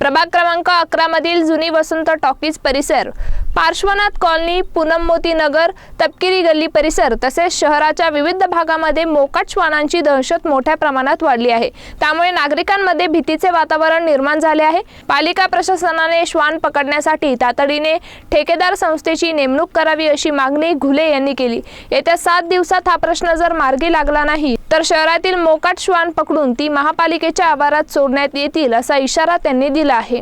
प्रभाग क्रमांक अकरा मधील जुनी वसंत टॉकीज परिसर पार्श्वनाथ कॉलनी पूनम मोती नगर तपकिरी गल्ली परिसर तसेच शहराच्या विविध भागामध्ये मोकाट श्वानांची दहशत मोठ्या प्रमाणात वाढली आहे. त्यामुळे नागरिकांमध्ये भीतीचे वातावरण निर्माण झाले आहे. पालिका प्रशासनाने श्वान पकडण्यासाठी तातडीने ठेकेदार संस्थेची नेमणूक करावी अशी मागणी घुले यांनी केली. येत्या सात दिवसात हा प्रश्न जर मार्गी लागला नाही तर शहरातील मोकाट श्वान पकडून ती महापालिकेच्या आवारात सोडण्यात येतील असा इशारा त्यांनी दिला आहे.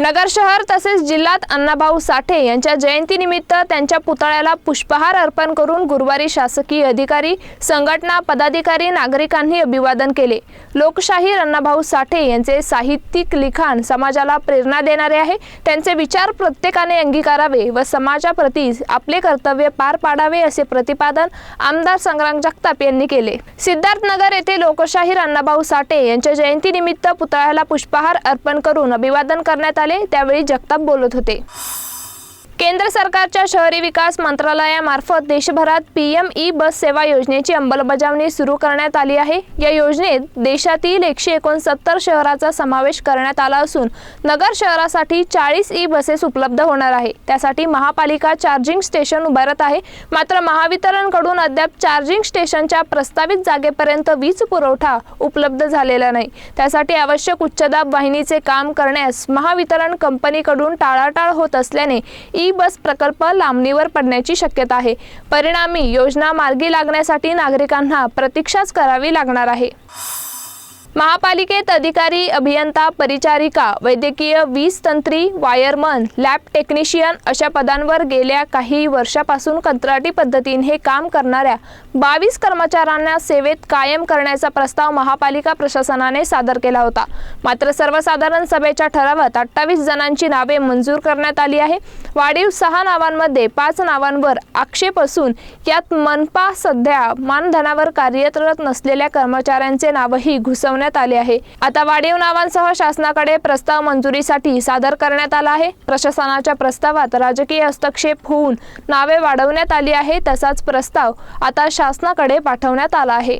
नगर शहर तसेच जिल्ह्यात अण्णाभाऊ साठे यांच्या जयंतीनिमित्त त्यांच्या पुतळ्याला पुष्पहार अर्पण करून गुरुवारी शासकीय अधिकारी संघटना पदाधिकारी नागरिकांनी अभिवादन केले. लोकशाहीर अण्णाभाऊ साठे यांचे साहित्यिक लिखाण समाजाला प्रेरणा देणारे आहे. त्यांचे विचार प्रत्येकाने अंगीकारावे व समाजाप्रती आपले कर्तव्य पार पाडावे असे प्रतिपादन आमदार संग्राम जगताप यांनी केले. सिद्धार्थनगर येथे लोकशाहीर अण्णाभाऊ साठे यांच्या जयंतीनिमित्त पुतळ्याला पुष्पहार अर्पण करून अभिवादन करण्यात आले. त्यावेळी जगताप बोलत होते. केंद्र सरकारच्या शहरी विकास मंत्रालयामार्फत देशभरात पी एम ई बस सेवा योजनेची अंमलबजावणी सुरू करण्यात आली आहे. या योजनेत देशातील एकशे एकोणसत्तर शहराचा समावेश करण्यात आला असून नगर शहरासाठी चाळीस ई बसेस उपलब्ध होणार आहे. त्यासाठी महापालिका चार्जिंग स्टेशन उभारत आहे. मात्र महावितरणकडून अद्याप चार्जिंग स्टेशनच्या प्रस्तावित जागेपर्यंत वीज पुरवठा उपलब्ध झालेला नाही. त्यासाठी आवश्यक उच्चदाब वाहिनीचे काम करण्यास महावितरण कंपनीकडून टाळाटाळ होत असल्याने ई बस प्रकल्प लांबणीवर पडण्याची शक्यता आहे. परिणामी योजना मार्गी लागण्यासाठी नागरिकांना प्रतीक्षाच करावी लागणार आहे. महापालिकेत अधिकारी अभियंता परिचारिका वैद्यकीय वीज तंत्री वायरमन लॅब टेक्निशियन अशा पदांवर गेल्या काही वर्षापासून कंत्राटी पद्धतीने हे काम करणाऱ्या बावीस कर्मचाऱ्यांना सेवेत कायम करण्याचा प्रस्ताव महापालिका प्रशासनाने सादर केला होता. मात्र सर्वसाधारण सभेच्या ठरावात अठ्ठावीस जणांची नावे मंजूर करण्यात आली आहे. वाढीव सहा नावांमध्ये पाच नावांवर आक्षेप असून यात मनपा सध्या मानधनावर कार्यरत नसलेल्या कर्मचाऱ्यांचे नावही घुसवण्यात आले आहे. आता वाढीव नावांसह शासनाकडे प्रस्ताव मंजुरीसाठी सादर करण्यात आला आहे. प्रशासनाच्या प्रस्तावात राजकीय हस्तक्षेप होऊन नावे वाढवण्यात आली आहे. तसाच प्रस्ताव आता शासनाकडे पाठवण्यात आला आहे.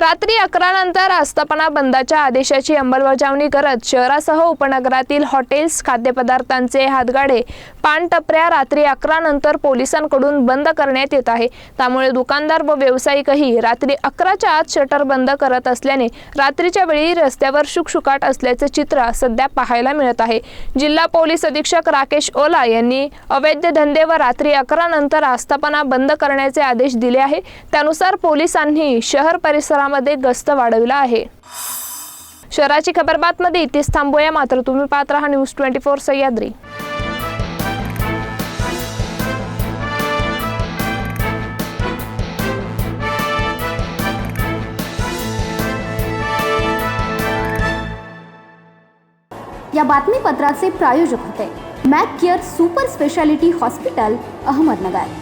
रात्री अकरा नंतर आस्थापना बंदाच्या आदेशाची अंमलबजावणी करत शहरासह उपनगरातील हॉटेल्स खाद्यपदार्थांचे हातगाडे पानटपऱ्या रात्री अकरा नंतर पोलिसांकडून बंद करण्यात येत आहे. त्यामुळे दुकानदार व व्यावसायिकही रात्री अकराच्या आत शटर बंद करत असल्याने रात्रीच्या वेळी रस्त्यावर शुकशुकाट असल्याचे चित्र सध्या पाहायला मिळत आहे. जिल्हा पोलीस अधीक्षक राकेश ओला यांनी अवैध धंदे व रात्री अकरा नंतर आस्थापना बंद करण्याचे आदेश दिले आहे. त्यानुसार पोलिसांनी शहर शहरामध्ये गस्त वाढविला आहे. शहराची खबर बातमध्ये इथेच थांबूया. मात्र तुम्ही पाहत राहा न्यूज ट्वेंटी फोर सह्याद्री. या बातमीपत्राचे प्रायोजक होते. Mac care super speciality hospital Ahmednagar.